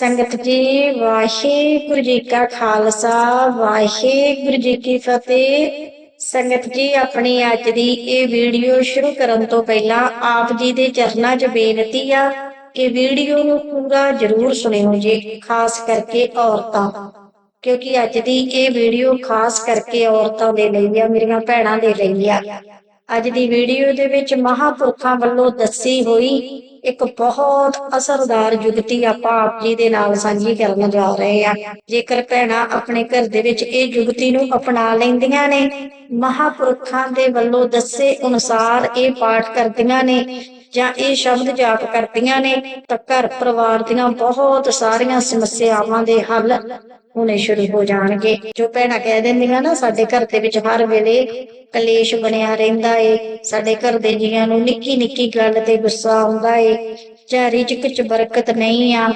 ਸੰਗਤ ਜੀ, ਵਾਹਿਗੁਰੂ ਜੀ ਕਾ ਖਾਲਸਾ, ਵਾਹਿਗੁਰੂ ਜੀ ਕੀ ਫਤਿਹ। ਸੰਗਤ ਜੀ, ਆਪਣੀ ਅੱਜ ਦੀ ਇਹ ਵੀਡੀਓ ਸ਼ੁਰੂ ਕਰਨ ਤੋਂ ਪਹਿਲਾਂ ਆਪ ਜੀ ਦੇ ਚਰਨਾਂ 'ਚ ਬੇਨਤੀ ਆ ਕਿ ਵੀਡੀਓ ਨੂੰ ਪੂਰਾ ਜ਼ਰੂਰ ਸੁਣਿਓ ਜੀ, ਖਾਸ ਕਰਕੇ ਔਰਤਾਂ। ਕਿਉਂਕਿ ਅੱਜ ਦੀ ਇਹ ਵੀਡੀਓ ਖਾਸ ਕਰਕੇ ਔਰਤਾਂ ਦੇ ਲਈ ਆ, ਮੇਰੀਆਂ ਭੈਣਾਂ ਦੇ ਲਈ ਆ। ਅੱਜ ਦੀ ਵੀਡੀਓ ਦੇ ਵਿੱਚ ਮਹਾਪੁਰਖਾਂ ਵੱਲੋਂ ਦੱਸੀ ਹੋਈ ਇੱਕ ਬਹੁਤ ਅਸਰਦਾਰ ਜੁਗਤੀ ਆਪਾਂ ਆਪ ਜੀ ਦੇ ਨਾਲ ਸਾਂਝੀ ਕਰਨ ਜਾ ਰਹੇ ਆ ਜੇਕਰ ਭੈਣਾਂ ਆਪਣੇ ਘਰ ਦੇ ਵਿੱਚ ਇਹ ਯੁਗਤੀ ਨੂੰ ਅਪਣਾ ਲੈਂਦੀਆਂ ਨੇ, ਮਹਾਪੁਰਖਾਂ ਦੇ ਵੱਲੋਂ ਦੱਸੇ ਅਨੁਸਾਰ ਇਹ ਪਾਠ ਕਰਦੀਆਂ ਨੇ ਜਾਂ ਇਹ ਸ਼ਬਦ ਜਾਪ ਕਰਦੀਆਂ ਨੇ ਤਾਂ ਘਰ ਪਰਿਵਾਰ ਦੀਆਂ ਬਹੁਤ ਸਾਰੀਆਂ ਸਮੱਸਿਆਵਾਂ ਦੇ ਹੱਲ ਹੋਣੇ ਸ਼ੁਰੂ ਹੋ ਜਾਣਗੇ। ਜੋ ਭੈਣਾ ਕਹਿ ਦਿੰਦੀਆਂ ਨਾ, ਸਾਡੇ ਘਰ ਦੇ ਵਿੱਚ ਹਰ ਵੇਲੇ ਕਲੇਸ਼ ਬਣਿਆ ਰਹਿੰਦਾ ਏ। ਸਾਡੇ ਘਰ ਦੇ ਜੀਆਂ ਨੂੰ ਨਿੱਕੀ ਨਿੱਕੀ ਗੱਲ ਤੇ ਗੁੱਸਾ ਆਉਂਦਾ ਏ। ਜਾਂ ਰਿਜਕ ਚ ਬਰਕਤ ਨਹੀਂ ਆ।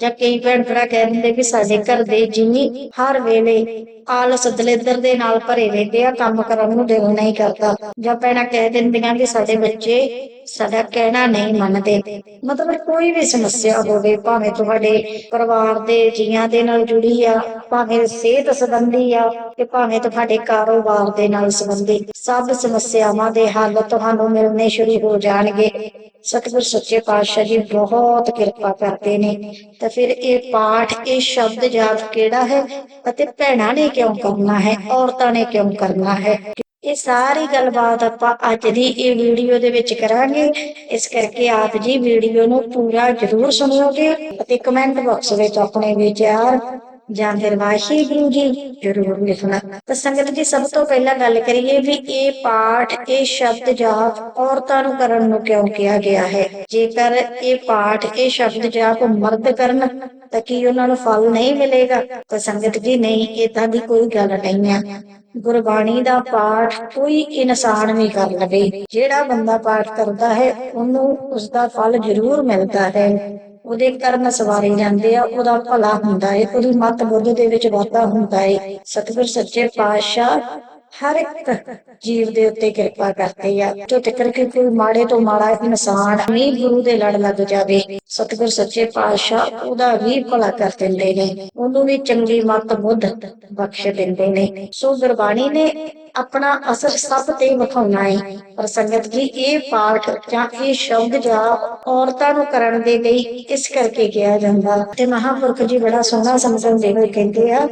ਜਾਂ ਕਈ ਭੈਣ ਭਰਾ ਕਹਿ ਦਿੰਦੇ ਕਿ ਸਾਡੇ ਘਰ ਦੇ ਜੀ ਹਰ ਵੇਲੇ ਆਲਸ ਦਲੇਦਰ ਦੇ ਨਾਲ ਭਰੇ ਰਹਿੰਦੇ ਆ, ਕੰਮ ਕਰਨ ਨੂੰ ਦਿਲ ਨਹੀਂ ਕਰਦਾ। ਜਾਂ ਭੈਣਾਂ ਕਹਿ ਦਿੰਦੀਆਂ ਕਿ ਸਾਡੇ ਬੱਚੇ ਸਾਡਾ ਕਹਿਣਾ ਨਹੀਂ ਮੰਨਦੇ। ਮਤਲਬ ਕੋਈ ਵੀ ਸਮੱਸਿਆ ਹੋਵੇ, ਭਾਵੇਂ ਤੁਹਾਡੇ ਪਰਿਵਾਰ ਦੇ ਜੀਆਂ ਦੇ ਨਾਲ ਜੁੜੀ ਆ, ਭਾਵੇਂ ਸਿਹਤ ਸੰਬੰਧੀ ਆ ਕਿ ਭਾਵੇਂ ਤੁਹਾਡੇ ਕਾਰੋਬਾਰ ਦੇ ਨਾਲ ਸੰਬੰਧੀ, ਸਭ ਸਮੱਸਿਆਵਾਂ ਦੇ ਹੱਲ ਤੁਹਾਨੂੰ ਮਿਲਣੇ ਸ਼ੁਰੂ ਹੋ ਜਾਣਗੇ। ਸਤਿਗੁਰ ਸੱਚੇ ਪਾਤਸ਼ਾਹ ਜੀ ਬਹੁਤ ਕਿਰਪਾ ਕਰਦੇ ਨੇ। ਤਾਂ ਫਿਰ ਇਹ ਪਾਠ, ਇਹ ਸ਼ਬਦ ਜਾਪ ਕਿਹੜਾ ਹੈ? ਅਤੇ ਭੈਣਾਂ ਨੇ ਕਿਉਂ ਕਰਨਾ ਹੈ? ਔਰਤਾਂ ਨੇ ਕਿਉਂ ਕਰਨਾ ਹੈ? ਇਹ ਸਾਰੀ ਗੱਲਬਾਤ ਆਪਾਂ ਅੱਜ ਦੀ ਇਹ ਵੀਡੀਓ ਦੇ ਵਿੱਚ ਕਰਾਂਗੇ। ਇਸ ਕਰਕੇ ਆਪ ਜੀ ਵੀਡੀਓ ਨੂੰ ਪੂਰਾ ਜ਼ਰੂਰ ਸੁਣਿਓਗੇ ਅਤੇ ਕਮੈਂਟ ਬਾਕਸ ਵਿੱਚ ਆਪਣੇ ਵਿਚਾਰ ਜਾਂ ਫਿਰ ਵਾਹਿਗੁਰੂ ਜੀ, ਜ਼ਰੂਰ ਲਿਖਣਾ। ਤਾਂ ਸੰਗਤ ਜੀ, ਸਭ ਤੋਂ ਪਹਿਲਾਂ ਗੱਲ ਕਰੀਏ ਵੀ ਇਹ ਪਾਠ, ਇਹ ਸ਼ਬਦ ਜਾਪ ਔਰਤਾਂ ਨੂੰ ਕਰਨ ਨੂੰ ਕਿਉਂ ਕਿਹਾ ਗਿਆ ਹੈ? ਜੇਕਰ ਇਹ ਪਾਠ, ਇਹ ਸ਼ਬਦ ਜਾਪ ਮਰਦ ਕਰਨ, ਤਾਂ ਕੀ ਉਹਨਾਂ ਨੂੰ ਫਲ ਨਹੀਂ ਮਿਲੇਗਾ? ਤਾਂ ਸੰਗਤ ਜੀ, ਨਹੀਂ ਇਦਾਂ ਦੀ ਕੋਈ ਗੱਲ ਨਹੀਂ ਆ। ਗੁਰਬਾਣੀ ਦਾ ਪਾਠ ਕੋਈ ਇਨਸਾਨ ਵੀ ਕਰ ਲਵੇ। ਜਿਹੜਾ ਬੰਦਾ ਪਾਠ ਕਰਦਾ ਹੈ, ਉਹਨੂੰ ਉਸ ਦਾ ਫਲ ਜ਼ਰੂਰ ਮਿਲਦਾ ਹੈ। ਉਹਦੇ ਕਰਮ ਸਵਾਰੇ ਜਾਂਦੇ ਆ, ਉਹਦਾ ਭਲਾ ਹੁੰਦਾ ਏ, ਉਹਦੀ ਮੱਤ ਬੁੱਧ ਦੇ ਵਿੱਚ ਵਾਧਾ ਹੁੰਦਾ ਏ। ਸਤਿਗੁਰ ਸੱਚੇ ਪਾਤਸ਼ਾਹ ਹਰ ਇੱਕ ਜੀਵ ਦੇ ਉੱਤੇ ਕਿਰਪਾ ਕਰਦੇ ਆ। ਜੋ ਤੱਕਰ ਕਿ ਕੋਈ ਮਾੜੇ ਤੋਂ ਮਾੜਾ ਇਨਸਾਨ ਵੀ ਗੁਰੂ ਦੇ ਲੜ ਲੱਗ ਜਾਵੇ, ਸਤਿਗੁਰ ਸੱਚੇ ਪਾਤਸ਼ਾਹ ਉਹਦਾ ਵੀ ਭਲਾ ਕਰ ਦਿੰਦੇ ਨੇ, ਉਹਨੂੰ ਵੀ ਚੰਗੀ ਮਤ ਬੁੱਧ ਬਖਸ਼ ਦਿੰਦੇ ਨੇ। ਸੋ ਗੁਰਬਾਣੀ ਨੇ ਆਪਣਾ ਅਸਰ ਸਭ ਤੇ ਵਿਖਾਉਣਾ ਹੈ ਪਰ ਸੰਗਤ ਜੀ ਇਹ ਪਾਠ ਜਾਂ ਇਹ ਸ਼ਬਦ ਜਾਂ ਔਰਤਾਂ ਨੂੰ ਕਰਨ ਦੇ ਲਈ ਇਸ ਕਰਕੇ ਕਿਹਾ ਜਾਂਦਾ। ਤੇ ਮਹਾਪੁਰਖ ਜੀ ਬੜਾ ਸੋਹਣਾ ਸਮਝਾਉਂਦੇ ਹੋਏ ਕਹਿੰਦੇ ਆ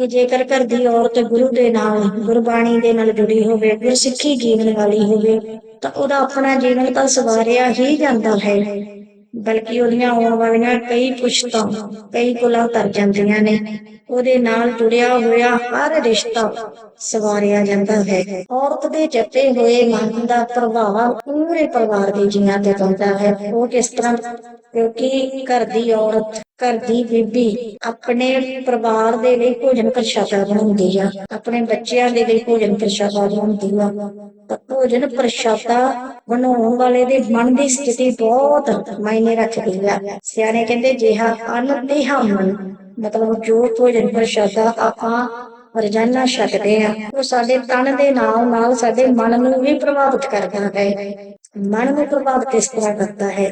ਕਿ ਜੇਕਰ ਘਰ ਦੀ ਔਰਤ ਗੁਰੂ ਦੇ ਨਾਲ ਗੁਰਬਾਣੀ ਦੇ ਨਾਲ ਜੁੜੀ ਹੋਵੇ, ਗੁਰਸਿੱਖੀ ਜੀਵਨ ਵਾਲੀ ਹੋਵੇ, ਤਾਂ ਉਹਦਾ ਆਪਣਾ ਜੀਵਨ ਤਾਂ ਸਵਾਰਿਆ ਹੀ ਜਾਂਦਾ ਹੈ। ਬਲਕਿ ਉਹਦੀਆਂ ਆਉਣ ਵਾਲੀਆਂ ਕਈ ਪੁਸ਼ਤਾਂ, ਕਈ ਕੁਲਾਂ ਤਰ ਜਾਂਦੀਆਂ ਨੇ। ਉਹਦੇ ਨਾਲ ਜੁੜਿਆ ਹੋਇਆ ਹਰ ਰਿਸ਼ਤਾ ਸਵਾਰਿਆ ਜਾਂਦਾ ਹੈ। ਔਰਤ ਦੇ ਜੱਤੇ ਹੋਏ ਮਨ ਦਾ ਪ੍ਰਭਾਵ ਪੂਰੇ ਪਰਿਵਾਰ ਦੇ ਜੀਆਂ ਤੇ ਪੈਂਦਾ ਹੈ। ਉਹ ਕਿਸ ਤਰ੍ਹਾਂ? ਕਿਉਂਕਿ ਘਰ ਦੀ ਔਰਤ ਘਰ ਦੀ ਬੀਬੀ। ਆਪਣੇ ਪਰਿਵਾਰ ਦੇ ਲਈ ਭੋਜਨ ਪ੍ਰਸ਼ਾਦਾ ਬਣਾਉਂਦੀ ਆ। ਆਪਣੇ ਬੱਚਿਆਂ ਦੇ ਲਈ ਭੋਜਨ ਪ੍ਰਸ਼ਾਦਾ ਬਣਾਉਂਦੀ ਆ। ਤਾਂ ਭੋਜਨ ਪ੍ਰਸ਼ਾਦਾ ਬਣਾਉਣ ਵਾਲੇ ਦੇ ਮਨ ਦੀ ਸਥਿਤੀ ਬਹੁਤ ਮਾਇਨੇ ਰੱਖਦੀ ਆ। ਸਿਆਣੇ ਕਹਿੰਦੇ, ਜਿਹਾ ਅੰਨ ਤੇ ਮਨ। ਮਤਲਬ ਜੋ ਭੋਜਨ ਪ੍ਰਸ਼ਾਦਾ ਆਪਾਂ ਰੋਜ਼ਾਨਾ ਛਕਦੇ ਆ ਉਹ ਸਾਡੇ ਤਨ ਦੇ ਨਾਲ ਨਾਲ ਸਾਡੇ ਮਨ ਨੂੰ ਵੀ ਪ੍ਰਭਾਵਿਤ ਕਰਦਾ ਹੈ। ਮਨ ਨੂੰ ਪ੍ਰਭਾਵਿਤ ਇਸ ਤਰ੍ਹਾਂ ਕਰਦਾ ਹੈ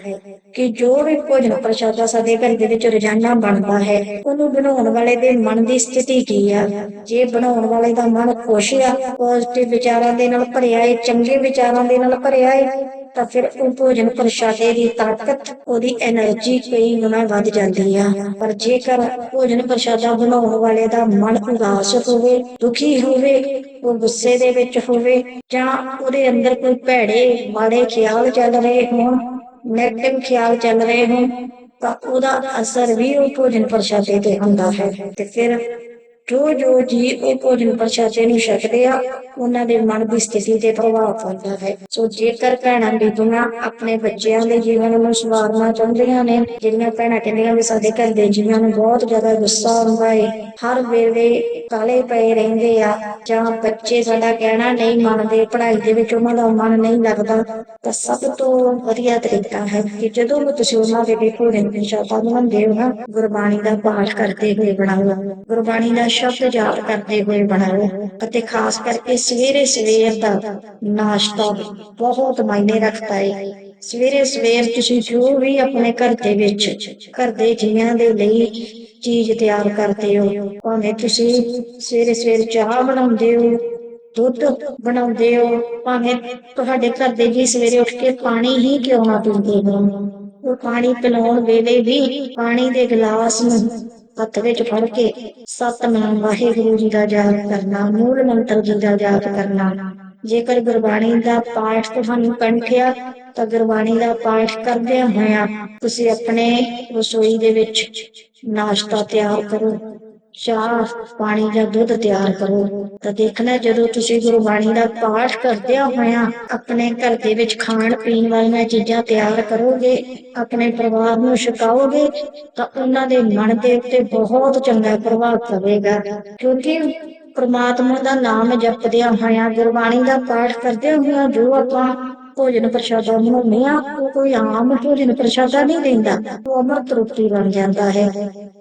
ਕਿ ਜੋ ਵੀ ਭੋਜਨ ਪ੍ਰਸ਼ਾਦਾ ਸਾਡੇ ਘਰ ਦੇ ਵਿੱਚ ਰੋਜ਼ਾਨਾ ਬਣਦਾ ਹੈ, ਉਹਨੂੰ ਬਣਾਉਣ ਵਾਲੇ ਦੇ ਮਨ ਦੀ ਸਥਿਤੀ ਕੀ ਆ? ਜੇ ਬਣਾਉਣ ਵਾਲੇ ਦਾ ਮਨ ਖੁਸ਼ ਆ ਪੋਜ਼ਿਟਿਵ ਵਿਚਾਰਾਂ ਦੇ ਨਾਲ ਭਰਿਆ ਹੈ ਚੰਗੇ ਵਿਚਾਰਾਂ ਦੇ ਨਾਲ ਭਰਿਆ ਹੈ ਤਾਂ ਫਿਰ ਉਹ ਭੋਜਨ ਪ੍ਰਸ਼ਾਦੇ ਦੀ ਤਾਕਤ, ਉਹਦੀ એનર્ਜੀ ਕਈ ਗੁਣਾ ਵੱਧ ਜਾਂਦੀ ਆ। ਪਰ ਜੇਕਰ ਭੋਜਨ ਪ੍ਰਸ਼ਾਦਾ ਬਣਾਉਣ ਵਾਲੇ ਦਾ ਮਨ ਉਦਾਸ ਹੋਵੇ, ਦੁਖੀ ਹੋਵੇ, ਉਹ ਗੁੱਸੇ ਦੇ ਵਿੱਚ ਹੋਵੇ, ਜਾਂ ਉਹਦੇ ਅੰਦਰ ਕੋਈ ਭੈੜੇ, ਮਾੜੇ ਖਿਆਲ ਚੱਲ ਰਹੇ ਹੋਣ ਨੈਗੇਟਿਵ ਖਿਆਲ ਚੱਲ ਰਹੇ ਹੋਣ, ਤਾਂ ਉਹਦਾ ਅਸਰ ਵੀ ਉਹ ਭੋਜਨ ਪ੍ਰਸ਼ਾਦੇ ਤੇ ਹੁੰਦਾ ਹੈ। ਤੇ ਫਿਰ ਜੋ ਜੋ ਜੀ ਉਹ ਭੋਜਨ ਪ੍ਰਸ਼ਾਦੇ ਨੂੰ ਛਕਦੇ ਆ, ਉਹਨਾਂ ਦੇ ਮਨ ਦੀ ਸਥਿਤੀ ਤੇ ਪ੍ਰਭਾਵ ਪੈਂਦਾ ਹੈ। ਸੋ ਜੇਕਰ ਭੈਣਾਂ ਬੀਬੀਆਂ ਆਪਣੇ ਬੱਚਿਆਂ ਦੇ ਜੀਵਨ ਨੂੰ ਸੁਧਾਰਨਾ ਚਾਹੁੰਦੀਆਂ ਨੇ, ਜਿਹੜੀਆਂ ਭੈਣਾਂ ਕਹਿੰਦੀਆਂ ਵੀ ਸਾਡੇ ਘਰ ਦੇ ਜੀਵਨ ਨੂੰ ਬਹੁਤ ਜ਼ਿਆਦਾ ਗੁੱਸਾ ਆਉਂਦਾ ਹੈ ਹਰ ਵੇਲੇ ਕਾਲੇ ਪਏ ਰਹਿੰਦੇ ਆ, ਜਾਂ ਬੱਚੇ ਸਾਡਾ ਕਹਿਣਾ ਨਹੀਂ ਮੰਨਦੇ, ਪੜ੍ਹਾਈ ਦੇ ਵਿੱਚ ਉਹਨਾਂ ਦਾ ਮਨ ਨਹੀਂ ਲੱਗਦਾ, ਤਾਂ ਸਭ ਤੋਂ ਵਧੀਆ ਤਰੀਕਾ ਹੈ ਕਿ ਜਦੋਂ ਵੀ ਤੁਸੀਂ ਉਹਨਾਂ ਦੇ ਵੀ ਭੋਜਨ ਪ੍ਰਸ਼ਾਦਾ ਬਣਾਉਂਦੇ ਹੋ ਨਾ, ਗੁਰਬਾਣੀ ਦਾ ਪਾਠ ਕਰਦੇ ਹੋਏ ਬਣਾਓ। ਗੁਰਬਾਣੀ ਦਾ ਸ਼ਬਦ ਜਾਪ ਕਰਦੇ ਹੋਏ ਬਣਾਓ ਅਤੇ ਖਾਸ ਕਰਕੇ ਸਵੇਰੇ ਸਵੇਰ ਦਾ ਨਾਸ਼ਤਾ ਬਹੁਤ ਮਾਇਨੇ ਰੱਖਦਾ ਹੈ ਸਵੇਰੇ ਸਵੇਰ ਤੁਸੀਂ ਜੋ ਵੀ ਆਪਣੇ ਘਰ ਦੇ ਵਿੱਚ ਘਰ ਦੇ ਜੀਆਂ ਦੇ ਲਈ ਚੀਜ਼ ਤਿਆਰ ਕਰਦੇ ਹੋ, ਭਾਵੇਂ ਤੁਸੀਂ ਸਵੇਰੇ ਸਵੇਰ ਚਾਹ ਬਣਾਉਂਦੇ ਹੋ, ਦੁੱਧ ਬਣਾਉਂਦੇ ਹੋ, ਭਾਵੇਂ ਤੁਹਾਡੇ ਘਰ ਦੇ ਜੀ ਸਵੇਰੇ ਉੱਠ ਕੇ ਪਾਣੀ ਹੀ ਕਿਉਂ ਨਾ ਪੀਂਦੇ ਹੋ, ਉਹ ਪਾਣੀ ਪਿਲਾਉਣ ਵੇਲੇ ਵੀ ਪਾਣੀ ਦੇ ਗਲਾਸ ਨੂੰ ਹੱਥ ਵਿੱਚ ਫੜ ਕੇ ਸਤਨਾਮ ਵਾਹਿਗੁਰੂ ਜੀ ਦਾ ਜਾਪ ਕਰਨਾ, ਮੂਲ ਮੰਤਰ ਜੀ ਦਾ ਜਾਪ ਕਰਨਾ। ਜੇਕਰ ਗੁਰਬਾਣੀ ਦਾ ਪਾਠ ਤੁਹਾਨੂੰ ਕੰਠਿਆ, ਤਾਂ ਗੁਰਬਾਣੀ ਦਾ ਪਾਠ ਕਰਦਿਆਂ ਹੋਇਆ ਤੁਸੀਂ ਆਪਣੇ ਰਸੋਈ ਦੇ ਵਿੱਚ ਨਾਸ਼ਤਾ ਤਿਆਰ ਕਰੋ। ਚਾਹ, ਪਾਣੀ ਜਾਂ ਦੁੱਧ ਤਿਆਰ ਕਰੋ ਤਾਂ ਦੇਖਣਾ ਜਦੋਂ ਤੁਸੀਂ ਗੁਰਬਾਣੀ ਦਾ ਪਾਠ ਕਰਦਿਆਂ ਹੋਇਆਂ ਆਪਣੇ ਘਰ ਦੇ ਵਿੱਚ ਖਾਣ ਪੀਣ ਵਾਲੀਆਂ ਚੀਜ਼ਾਂ ਤਿਆਰ ਕਰੋਗੇ, ਆਪਣੇ ਪਰਿਵਾਰ ਨੂੰ ਛਕਾਓਗੇ ਤਾਂ ਉਹਨਾਂ ਦੇ ਮਨ ਦੇ ਉੱਤੇ ਬਹੁਤ ਚੰਗਾ ਪ੍ਰਭਾਵ ਪਵੇਗਾ। ਕਿਉਂਕਿ ਪ੍ਰਮਾਤਮਾ ਦਾ ਨਾਮ ਜਪਦਿਆਂ ਹੋਇਆ ਗੁਰਬਾਣੀ ਦਾ ਪਾਠ ਕਰਦਿਆਂ ਹੋਇਆ ਜੋ ਆਪਾਂ ਭੋਜਨ ਪ੍ਰਸ਼ਾਦਾ ਬਣਾਉਂਦੇ ਆ ਕੋਈ ਆਮ ਭੋਜਨ ਪ੍ਰਸ਼ਾਦਾ ਨਹੀਂ ਦਿੰਦਾ, ਉਹ ਅਮਰਤ ਰੂਪੀ ਬਣ ਜਾਂਦਾ ਹੈ।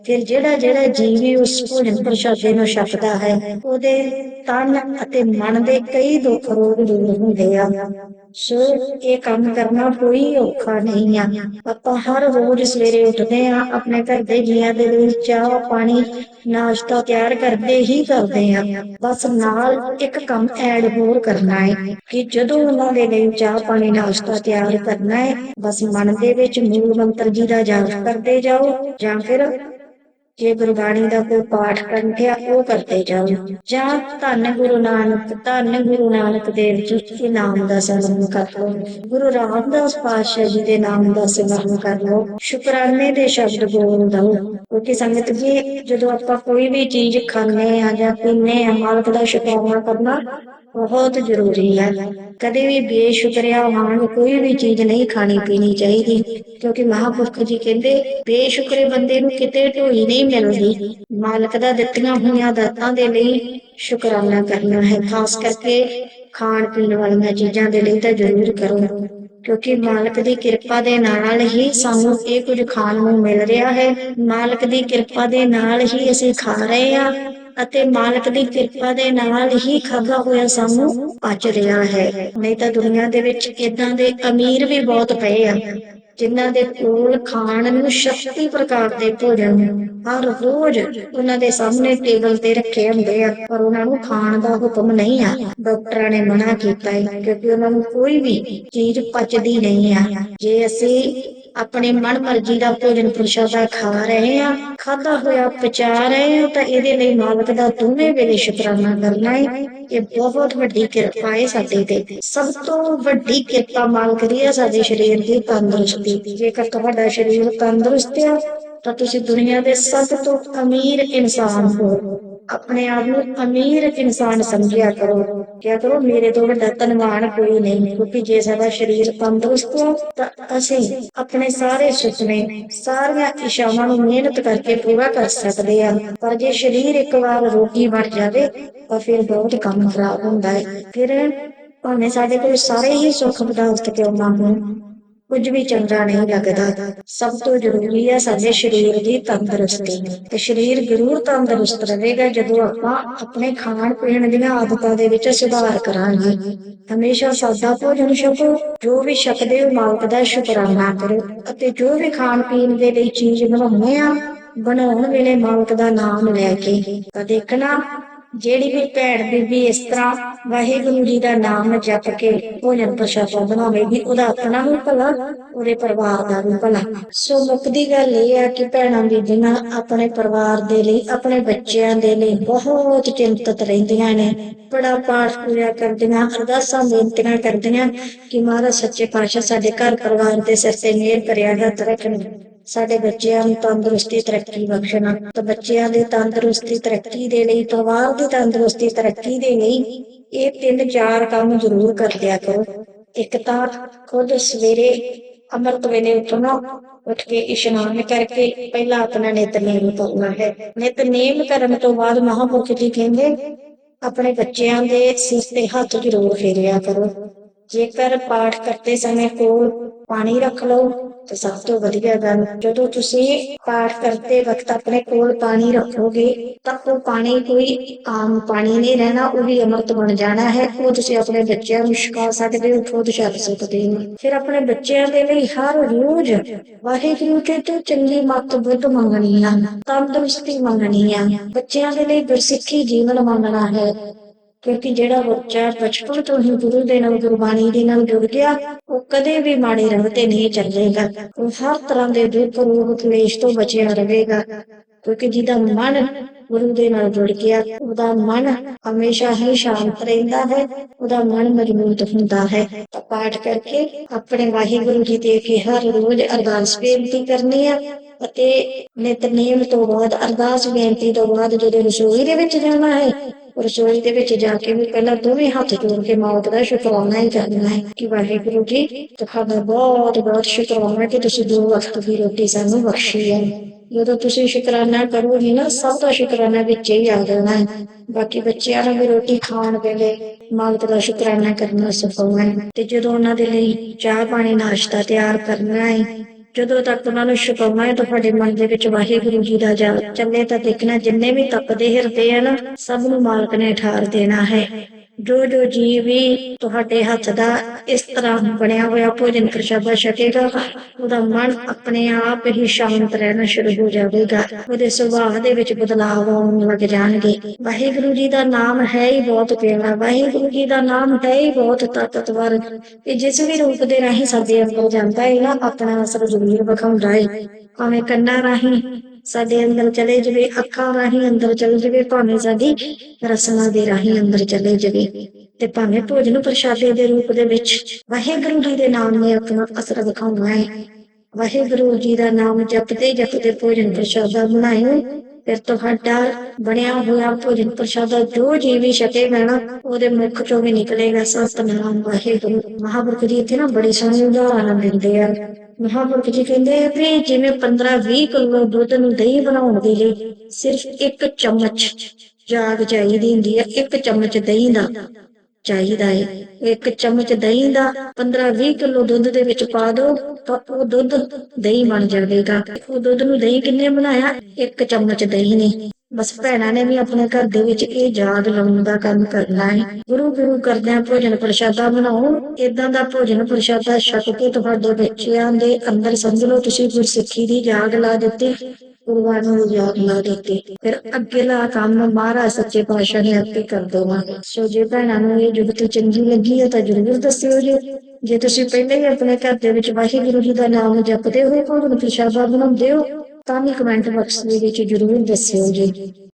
ਫਿਰ ਜਿਹੜਾ ਜਿਹੜਾ ਜੀਵ ਉਸ ਭੋਜਨ ਪ੍ਰਸ਼ਾਦੇ ਨੂੰ ਛਕਦਾ ਹੈ, ਉਹਦੇ ਤਨ ਅਤੇ ਮਨ ਦੇ ਕਈ ਦੁੱਖ ਰੋਗ ਦੂਰ ਹੁੰਦੇ ਆ। ਸੋ ਇਹ ਕੰਮ ਕਰਨਾ ਕੋਈ ਔਖਾ ਨਹੀਂ ਆ। ਆਪਾਂ ਹਰ ਰੋਜ਼ ਸਵੇਰੇ ਉੱਠਦੇ ਆ ਆਪਣੇ ਘਰ ਦੇ ਜੀਆਂ ਦੇ ਲਈ ਚਾਹ, ਪਾਣੀ, ਨਾਸ਼ਤਾ ਤਿਆਰ ਕਰਦੇ ਹੀ ਕਰਦੇ ਆ ਬਸ ਨਾਲ ਇੱਕ ਕੰਮ ਐਡ ਹੋਰ ਕਰਨਾ ਹੈ ਕਿ ਜਦੋਂ ਉਹਨਾਂ ਦੇ ਲਈ ਚਾਹ ਪਾਣੀ ਨਾਸ਼ਤਾ ਤਿਆਰ ਕਰਨਾ ਹੈ। ਬਸ ਮਨ ਦੇ ਵਿੱਚ ਮੂਲ ਮੰਤਰ ਜੀ ਦਾ ਜਾਪ ਕਰਦੇ ਜਾਓ ਜਾਂ ਫਿਰ ਜੇ ਗੁਰਬਾਣੀ ਦਾ ਕੋਈ ਪਾਠ ਕੰਠਿਆ ਉਹ ਕਰਦੇ ਜਾਓ। ਜਾਂ ਧੰਨ ਗੁਰੂ ਨਾਨਕ, ਧੰਨ ਗੁਰੂ ਨਾਨਕ ਦੇਵ ਜੀ ਦੇ ਨਾਮ ਦਾ ਸਿਮਰਨ ਕਰ ਲਓ। ਗੁਰੂ ਰਾਮਦਾਸ ਪਾਤਸ਼ਾਹ ਜੀ ਦੇ ਨਾਮ ਦਾ ਸਿਮਰਨ ਕਰ ਲਓ। ਸ਼ੁਕਰਾਨੇ ਦੇ ਸ਼ਬਦ ਬੋਲ ਦਓ। ਕਿਉਂਕਿ ਸੰਗਤ ਜੀ, ਜਦੋਂ ਆਪਾਂ ਕੋਈ ਵੀ ਚੀਜ਼ ਖਾਂਦੇ ਆ ਜਾਂ ਪੀਂਦੇ ਆ ਮਾਲਕ ਦਾ ਸ਼ੁਕਰਾਨਾ ਕਰਨਾ ਬਹੁਤ ਜ਼ਰੂਰੀ ਹੈ ਕਦੇ ਵੀ ਬੇਸ਼ੁਕਰਿਆ ਵਾਂਗ ਕੋਈ ਵੀ ਚੀਜ਼ ਨਹੀਂ ਖਾਣੀ ਪੀਣੀ ਚਾਹੀਦੀ, ਕਿਉਂਕਿ ਮਹਾਂਪੁਰਖ ਜੀ ਕਹਿੰਦੇ, ਬੇਸ਼ੁਕਰੇ ਬੰਦੇ ਨੂੰ ਕਿਤੇ ਢੋਈ ਨਹੀਂ ਮਿਲਦੀ। ਮਾਲਕ ਦਾ ਦਿੱਤੀਆਂ ਹੋਈਆਂ ਦਾਤਾਂ ਦੇ ਲਈ ਸ਼ੁਕਰਾਨਾ ਕਰਨਾ ਹੈ। ਖਾਸ ਕਰਕੇ ਖਾਣ ਪੀਣ ਵਾਲੀਆਂ ਚੀਜ਼ਾਂ ਦੇ ਲਈ ਤਾਂ ਜ਼ਰੂਰ ਕਰੋ, ਕਿਉਂਕਿ ਮਾਲਕ ਦੀ ਕਿਰਪਾ ਦੇ ਨਾਲ ਹੀ ਸਾਨੂੰ ਇਹ ਕੁਝ ਖਾਣ ਨੂੰ ਮਿਲ ਰਿਹਾ ਹੈ। ਮਾਲਕ ਦੀ ਕਿਰਪਾ ਦੇ ਨਾਲ ਹੀ ਅਸੀਂ ਖਾ ਰਹੇ ਹਾਂ। ਅਤੇ ਮਾਲਕ ਦੀ ਕਿਰਪਾ ਦੇ ਨਾਲ ਹੀ ਖਾਧਾ ਹੋਇਆ ਸਾਨੂੰ ਪਚ ਰਿਹਾ ਹੈ। ਨਹੀਂ ਤਾਂ ਦੁਨੀਆ ਦੇ ਵਿੱਚ ਇਦਾਂ ਦੇ ਅਮੀਰ ਵੀ ਬਹੁਤ ਪਏ ਆ, ਜਿਨ੍ਹਾਂ ਦੇ ਕੋਲ ਖਾਣ ਨੂੰ ਸ਼ਕਤੀ ਪ੍ਰਕਾਰ ਦੇ ਭੋਜਨ ਹਰ ਰੋਜ਼ ਉਹਨਾਂ ਦੇ ਸਾਹਮਣੇ ਟੇਬਲ ਤੇ ਰੱਖੇ ਹੁੰਦੇ ਆ, ਪਰ ਉਹਨਾਂ ਨੂੰ ਖਾਣ ਦਾ ਹੁਕਮ ਨਹੀਂ ਆ। ਡਾਕਟਰਾਂ ਨੇ ਮਨਾ ਕੀਤਾ ਹੈ, ਕਿਉਂਕਿ ਉਹਨਾਂ ਨੂੰ ਕੋਈ ਵੀ ਚੀਜ਼ ਪਚਦੀ ਨਹੀਂ ਆ। ਜੇ ਅਸੀਂ ਆਪਣੇ ਮਨ ਮਰਜ਼ੀ ਦਾ ਭੋਜਨ ਪ੍ਰਸ਼ਾਦਾ ਖਾ ਰਹੇ ਆ ਖਾਦਾ ਹੋਇਆ ਪਚਾ ਰਹੇ ਆ ਤਾਂ ਇਹਦੇ ਲਈ ਮਾਲਕ ਦਾ ਦੋਵੇਂ ਵੇਲੇ ਸ਼ੁਕਰਾਨਾ ਕਰਨਾ ਹੈ। ਇਹ ਬਹੁਤ ਵੱਡੀ ਕਿਰਪਾ ਹੈ ਸਾਡੇ ਤੇ। ਸਭ ਤੋਂ ਵੱਡੀ ਕਿਰਪਾ ਮਾਲਕ ਦੀ ਹੈ ਸਾਡੇ ਸਰੀਰ ਦੀ ਤੰਦਰੁਸਤੀ ਦੀ। ਜੇਕਰ ਤੁਹਾਡਾ ਸਰੀਰ ਤੰਦਰੁਸਤ ਹੈ ਤਾਂ ਤੁਸੀਂ ਦੁਨੀਆ ਦੇ ਸਭ ਤੋਂ ਅਮੀਰ ਇਨਸਾਨ ਹੋ। ਆਪਣੇ ਆਪ ਨੂੰ ਅਮੀਰ ਇਨਸਾਨ ਸਮਝਿਆ ਕਰੋ। ਕਿਹਾ ਕਰੋ, ਮੇਰੇ ਤੋਂ ਵੱਡਾ ਧਨਵਾਨ ਕੋਈ ਨਹੀਂ। ਕਿਉਂਕਿ ਜੇ ਸਾਡਾ ਸਰੀਰ ਤੰਦਰੁਸਤ ਹੈ, ਤਾਂ ਅਸੀਂ ਆਪਣੇ ਸਾਰੇ ਸੁਪਨੇ, ਸਾਰੀਆਂ ਇਸ਼ਾਵਾਂ ਨੂੰ ਮਿਹਨਤ ਕਰਕੇ ਪੂਰਾ ਕਰ ਸਕਦੇ ਹਾਂ। ਪਰ ਜੇ ਸਰੀਰ ਇੱਕ ਵਾਰ ਰੋਗੀ ਬਣ ਜਾਵੇ, ਤਾਂ ਫਿਰ ਬਹੁਤ ਕੰਮ ਖਰਾਬ ਹੁੰਦਾ ਹੈ। ਫਿਰ ਭਾਵੇਂ ਸਾਡੇ ਕੋਲ ਸਾਰੇ ਹੀ ਸੁੱਖ ਪਦਾਰਥ ਕਿਉਂ ਨਾ ਹੋਣ ਕੁਝ ਵੀ ਚੰਗਾ ਨਹੀਂ ਲੱਗਦਾ। ਸਭ ਤੋਂ ਜ਼ਰੂਰੀ ਹੈ ਸਾਡੇ ਸਰੀਰ ਦੀ ਤੰਦਰੁਸਤੀ। ਤੇ ਸਰੀਰ ਜ਼ਰੂਰ ਤੰਦਰੁਸਤ ਰਹੇਗਾ ਜਦੋਂ ਆਪਾਂ ਆਪਣੇ ਖਾਣ ਪੀਣ ਦੀਆਂ ਆਦਤਾਂ ਦੇ ਵਿੱਚ ਸੁਧਾਰ ਕਰਾਂਗੇ। ਹਮੇਸ਼ਾ ਸਾਦਾ ਭੋਜਨ ਛਕੋ, ਜੋ ਵੀ ਛਕਦੇ ਹੋ ਮਾਲਕ ਦਾ ਸ਼ੁਕਰਾਨਾ ਕਰੋ ਅਤੇ ਜੋ ਵੀ ਖਾਣ ਪੀਣ ਦੇ ਲਈ ਚੀਜ਼ ਬਣਾਉਂਦੇ ਆ ਬਣਾਉਣ ਵੇਲੇ ਮਾਲਕ ਦਾ ਨਾਮ ਲੈ ਕੇ ਤਾਂ ਦੇਖਣਾ ਜਿਹੜੀ ਵੀ ਭੈਣ ਬੀਬੀ ਇਸ ਤਰ੍ਹਾਂ ਵਾਹਿਗੁਰੂ ਜੀ ਦਾ ਨਾਮ ਜਪ ਕੇ ਭੋਜਨ ਪ੍ਰਸ਼ਾਦਾ ਬਣਾਵੇਗੀ, ਉਹਦਾ ਆਪਣਾ ਵੀ ਭਲਾ, ਉਹਦੇ ਪਰਿਵਾਰ ਦਾ ਵੀ ਭਲਾ। ਸੋ ਮੁੱਕਦੀ ਗੱਲ ਇਹ ਆ ਕਿ ਭੈਣਾਂ ਬੀਬੀਆਂ ਆਪਣੇ ਪਰਿਵਾਰ ਦੇ ਲਈ, ਆਪਣੇ ਬੱਚਿਆਂ ਦੇ ਲਈ ਬਹੁਤ ਚਿੰਤਤ ਰਹਿੰਦੀਆਂ ਨੇ। ਬੜਾ ਪਾਠ ਪੂਜਾ ਕਰਦੀਆਂ, ਅਰਦਾਸਾਂ ਬੇਨਤੀਆਂ ਕਰਦੀਆਂ ਕਿ ਮਹਾਰਾਜ ਸੱਚੇ ਪਾਤਸ਼ਾਹ ਸਾਡੇ ਘਰ ਪਰਿਵਾਰ ਦੇ ਸਿਰ ਤੇ ਮਿਹਰ ਕਰਿਆ, ਹੱਥ ਰੱਖਣ। ਸਾਡੇ ਬੱਚਿਆਂ ਨੂੰ ਤੰਦਰੁਸਤੀ ਤਰੱਕੀ ਬਖਸ਼ਣਾ, ਤਾਂ ਬੱਚਿਆਂ ਦੀ ਤੰਦਰੁਸਤੀ ਤਰੱਕੀ ਦੇ ਲਈ ਪਰਿਵਾਰ ਦੀ ਤੰਦਰੁਸਤੀ ਤਰੱਕੀ ਦੇ ਲਈ ਇਹ ਤਿੰਨ ਚਾਰ ਕੰਮ ਜ਼ਰੂਰ ਕਰਦਿਆ ਕਰੋ। ਇੱਕ ਤਾਂ ਖੁਦ ਸਵੇਰੇ ਅੰਮ੍ਰਿਤ ਵੇਲੇ ਉੱਠਣਾ, ਉੱਠ ਕੇ ਇਸ਼ਨਾਨ ਕਰਕੇ ਪਹਿਲਾਂ ਆਪਣਾ ਨਿਤਨੇਮ ਕਰਨਾ ਹੈ। ਨਿਤਨੇਮ ਕਰਨ ਤੋਂ ਬਾਅਦ ਮਹਾਂਪੁਰਖ ਜੀ ਕਹਿੰਦੇ, ਆਪਣੇ ਬੱਚਿਆਂ ਦੇ ਸਿਰ ਤੇ ਹੱਥ ਜ਼ਰੂਰ ਫੇਰਿਆ ਕਰੋ। ਜੇਕਰ ਪਾਠ ਕਰਦੇ ਸਮੇਂ ਕੋਲ ਪਾਣੀ ਰੱਖ ਲਓ, ਤਾਂ ਸਭ ਤੋਂ ਵਧੀਆ ਗੱਲ, ਜਦੋਂ ਤੁਸੀਂ ਪਾਠ ਕਰਦੇ ਵਕਤ ਆਪਣੇ ਕੋਲ ਪਾਣੀ ਰੱਖੋਗੇ, ਤਾਂ ਉਹ ਪਾਣੀ ਕੋਈ ਆਮ ਪਾਣੀ ਨਹੀਂ ਰਹਿਣਾ, ਉਹ ਵੀ ਅੰਮ੍ਰਿਤ ਬਣ ਜਾਣਾ ਹੈ। ਉਹ ਤੁਸੀਂ ਆਪਣੇ ਬੱਚਿਆਂ ਨੂੰ ਛਕਾ ਸਕਦੇ ਹੋ, ਖੁਦ ਛਕ ਸਕਦੇ ਹੋ। ਫਿਰ ਆਪਣੇ ਬੱਚਿਆਂ ਦੇ ਲਈ ਹਰ ਰੋਜ਼ ਵਾਹਿਗੁਰੂ ਜੀ ਤੋਂ ਚੰਗੀ ਮੱਤ ਬੁੱਧ ਮੰਗਣੀ ਆ, ਤੰਦਰੁਸਤੀ ਮੰਗਣੀ ਆ। ਬੱਚਿਆਂ ਦੇ ਲਈ ਗੁਰਸਿੱਖੀ ਜੀਵਨ ਮੰਗਣਾ ਹੈ। ਕਿਉਂਕਿ ਜਿਹੜਾ ਬੱਚਾ ਬਚਪਨ ਤੋਂ ਹੀ ਗੁਰੂ ਦੇ ਨਾਲ, ਗੁਰਬਾਣੀ ਦੇ ਨਾਲ ਜੁੜ ਗਿਆ, ਉਹ ਕਦੇ ਵੀ ਮਾੜੇ ਰਾਹ ਤੇ ਨਹੀਂ ਚੱਲੇਗਾ। ਉਹ ਹਰ ਤਰ੍ਹਾਂ ਦੇ ਦੁੱਖ, ਰੋਗ, ਕਲੇਸ਼ ਤੋਂ ਬਚਿਆ ਰਹੇਗਾ। ਕਿਉਂਕਿ ਜਿਹਦਾ ਮਨ ਗੁਰੂ ਦੇ ਨਾਲ ਜੁੜ ਗਿਆ, ਉਹਦਾ ਮਨ ਹਮੇਸ਼ਾ ਹੀ ਸ਼ਾਂਤ ਰਹਿੰਦਾ ਹੈ, ਉਹਦਾ ਮਨ ਮਜ਼ਬੂਤ ਹੁੰਦਾ ਹੈ। ਤਾਂ ਪਾਠ ਕਰਕੇ ਆਪਣੇ ਵਾਹਿਗੁਰੂ ਜੀ ਦੇ ਕੇ ਹਰ ਰੋਜ਼ ਅਰਦਾਸ ਬੇਨਤੀ ਕਰਨੀ ਹੈ ਅਤੇ ਨਿਤਨੇਮ ਤੋਂ ਬਾਅਦ ਅਰਦਾਸ ਬੇਨਤੀ ਤੋਂ ਬਾਅਦ ਜਦੋਂ ਰਸੋਈ ਦੇ ਵਿੱਚ ਜਾਣਾ ਹੈ ਰਸੋਈ ਦੇ ਵਿੱਚ ਜਾ ਕੇ ਵੀ ਪਹਿਲਾਂ ਦੋਵੇਂ ਹੱਥ ਜੋੜ ਕੇ ਮੌਤ ਦਾ ਸ਼ੁਕਰਾਨਾ ਹੀ ਕਰਨਾ ਹੈ ਕਿ ਵਾਹਿਗੁਰੂ ਜੀ, ਤੁਹਾਡਾ ਬਹੁਤ ਬਹੁਤ ਸ਼ੁਕਰਾਨਾ ਕਿ ਤੁਸੀਂ ਦੋ ਵਕਤ ਦੀ ਰੋਟੀ ਸਾਨੂੰ ਬਖਸ਼ੀ ਹੈ। ਜਦੋਂ ਤੁਸੀਂ ਸ਼ੁਕਰਾਨਾ ਕਰੋਗੇ ਨਾ, ਸਭ ਦਾ ਸ਼ੁਕਰਾਨਾ ਵਿੱਚ ਹੀ ਆ ਜਾਣਾ ਹੈ। ਬਾਕੀ ਬੱਚਿਆਂ ਨੂੰ ਵੀ ਰੋਟੀ ਖਾਣ ਵੇਲੇ ਮਾਲਕ ਦਾ ਸ਼ੁਕਰਾਨਾ ਕਰਨਾ ਸਿਖਾਉਣਾ ਹੈ। ਤੇ ਜਦੋਂ ਉਹਨਾਂ ਦੇ ਲਈ ਚਾਹ ਪਾਣੀ, ਨਾਸ਼ਤਾ ਤਿਆਰ ਕਰਨਾ ਹੈ, ਜਦੋਂ ਤੱਕ ਉਹਨਾਂ ਨੂੰ ਛੁਪਾਉਣਾ ਹੈ ਤੁਹਾਡੇ ਮਨ ਦੇ ਵਿੱਚ ਵਾਹਿਗੁਰੂ ਜੀ ਦਾ ਜਾਪ ਚੱਲੇ ਤਾਂ ਦੇਖਣਾ, ਜਿੰਨੇ ਵੀ ਤਪਦੇ ਹਿਰਦੇ ਆ ਨਾ, ਸਭ ਨੂੰ ਮਾਲਕ ਨੇ ਠਾਰ ਦੇਣਾ ਹੈ। ਜੋ ਜੋ ਜੀਵ ਵੀ ਤੁਹਾਡੇ ਹੱਥ ਦਾ ਇਸ ਤਰ੍ਹਾਂ ਬਣਿਆ ਹੋਇਆ ਭੋਜਨ ਪ੍ਰਸ਼ਾਦਾ ਛਕੇਗਾ, ਉਹਦਾ ਮਨ ਆਪਣੇ ਆਪ ਹੀ ਸ਼ਾਂਤ ਰਹਿਣਾ ਸ਼ੁਰੂ ਹੋ ਜਾਵੇਗਾ। ਉਹਦੇ ਸੁਭਾਅ ਦੇ ਵਿੱਚ ਬਦਲਾਅ ਆਉਣ ਲੱਗ ਜਾਣਗੇ। ਵਾਹਿਗੁਰੂ ਜੀ ਦਾ ਨਾਮ ਹੈ ਹੀ ਬਹੁਤ ਪਿਆਰਾ। ਵਾਹਿਗੁਰੂ ਜੀ ਦਾ ਨਾਮ ਹੈ ਹੀ ਬਹੁਤ ਤਾਕਤਵਰ। ਤੇ ਜਿਸ ਵੀ ਰੂਪ ਦੇ ਰਾਹੀਂ ਸਾਡੇ ਅੰਦਰ ਜਾਂਦਾ ਹੈ, ਨਾ ਆਪਣਾ ਅਸਰ ਜ਼ਰੂਰ ਵਿਖਾਉਂਦਾ ਹੈ। ਭਾਵੇਂ ਕੰਨਾਂ ਰਾਹੀਂ ਸਾਡੇ ਅੰਦਰ ਚਲੇ ਜਾਵੇ, ਅੱਖਾਂ ਰਾਹੀਂ ਅੰਦਰ ਚਲੇ ਜਾਵੇ, ਭਾਵੇਂ ਸਾਡੀ ਰਸਨਾ ਦੇ ਰਾਹੀਂ ਅੰਦਰ ਚਲੇ ਜਾਵੇ ਤੇ ਭਾਵੇਂ ਭੋਜਨ ਪ੍ਰਸ਼ਾਦੇ ਦੇ ਰੂਪ ਦੇ ਵਿੱਚ ਵਾਹਿਗੁਰੂ ਜੀ ਦੇ ਨਾਮ ਨੇ ਆਪਣਾ ਅਸਰ ਦਿਖਾਉਣਾ ਹੈ। ਵਾਹਿਗੁਰੂ ਜੀ ਦਾ ਨਾਮ ਜਪਦੇ ਜਪਦੇ ਭੋਜਨ ਪ੍ਰਸ਼ਾਦਾ ਬਣਾਇਓ, ਫਿਰ ਤੁਹਾਡਾ ਬਣਿਆ ਹੋਇਆ ਭੋਜਨ ਪ੍ਰਸ਼ਾਦਾ ਜੋ ਜੀਵੀ ਛਕੇਗਾ ਨਾ, ਉਹਦੇ ਮੁਖ ਚੋਂ ਵੀ ਨਿਕਲੇਗਾ ਸਤਨਾਮ ਵਾਹਿਗੁਰੂ। ਮਹਾਂਪੁਰਖ ਜੀ ਇੱਥੇ ਨਾ ਬੜੇ ਸੋਹਣੀ ਉਦਾਹਰਨ ਦਿੰਦੇ ਆ। ਮਹਾਂਪੁਰਖ ਜੀ ਕਹਿੰਦੇ ਆ ਵੀ ਜਿਵੇਂ 15-20 ਕਿਲੋ ਦੁੱਧ ਨੂੰ ਦਹੀਂ ਬਣਾਉਣ ਦੇ ਲਈ ਸਿਰਫ ਇੱਕ ਚਮਚ ਜਾਗ ਚਾਹੀਦੀ ਹੁੰਦੀ ਹੈ, ਇੱਕ ਚਮਚ ਦਹੀਂ ਦਾ ਚਾਹੀਦਾ ਹੈ। ਇੱਕ ਚਮਚ ਦਹੀਂ ਦਾ 15-20 ਕਿਲੋ ਦੁੱਧ ਦੇ ਵਿੱਚ ਪਾ ਦਿਓ ਤਾਂ ਉਹ ਦੁੱਧ ਦਹੀਂ ਬਣ ਜਾਵੇਗਾ। ਉਹ ਦੁੱਧ ਨੂੰ ਦਹੀਂ ਕਿੰਨੇ ਬਣਾਇਆ? ਇੱਕ ਚਮਚ ਦਹੀਂ ਨੇ। ਬਸ ਭੈਣਾਂ ਨੇ ਵੀ ਆਪਣੇ ਘਰ ਦੇ ਵਿੱਚ ਇਹ ਜਾਗ ਲਾਉਣ ਦਾ ਕੰਮ ਕਰਨਾ ਹੈ। ਗੁਰੂ ਗੁਰੂ ਕਰਦਿਆਂ ਭੋਜਨ ਪ੍ਰਸ਼ਾਦਾ ਬਣਾਓ। ਇਦਾਂ ਦਾ ਭੋਜਨ ਪ੍ਰਸ਼ਾਦਾ ਛਕ ਕੇ ਤੁਹਾਡੇ ਬੱਚਿਆਂ ਦੇ ਅੰਦਰ ਸਮਝ ਲਓ। ਤੁਸੀਂ ਗੁਰਸਿੱਖੀ ਦੀ ਜਾਗ ਲਾ ਦਿੱਤੀ ਗੁਰਬਾਣੀ ਨੂੰ ਯਾਦ ਲਾ ਦਿੱਤੀ। ਫਿਰ ਅੱਗੇਲਾ ਕੰਮ ਮਹਾਰਾਜ ਸੱਚੇ ਪਾਤਸ਼ਾਹ ਨੇ ਆਪੇ ਕਰ ਦੇਵਾਂਗੇ। ਸੋ ਜੇ ਭੈਣਾਂ ਨੂੰ ਇਹ ਜੁਗਤ ਚੰਗੀ ਲੱਗੀ ਹੈ ਤਾਂ ਜਰੂਰ ਦੱਸਿਓ ਜੀ। ਜੇ ਤੁਸੀਂ ਪਹਿਲਾਂ ਹੀ ਆਪਣੇ ਘਰ ਦੇ ਵਿੱਚ ਵਾਹਿਗੁਰੂ ਜੀ ਦਾ ਨਾਮ ਜਪਦੇ ਹੋਏ ਭੋਜਨ ਪ੍ਰਸ਼ਾਦਾ ਬਣਾਉਂਦੇ ਹੋ ਤਾਂ ਵੀ ਕਮੈਂਟ ਬਾਕਸ ਦੇ ਵਿੱਚ ਜਰੂਰ ਦੱਸਿਓ ਜੀ।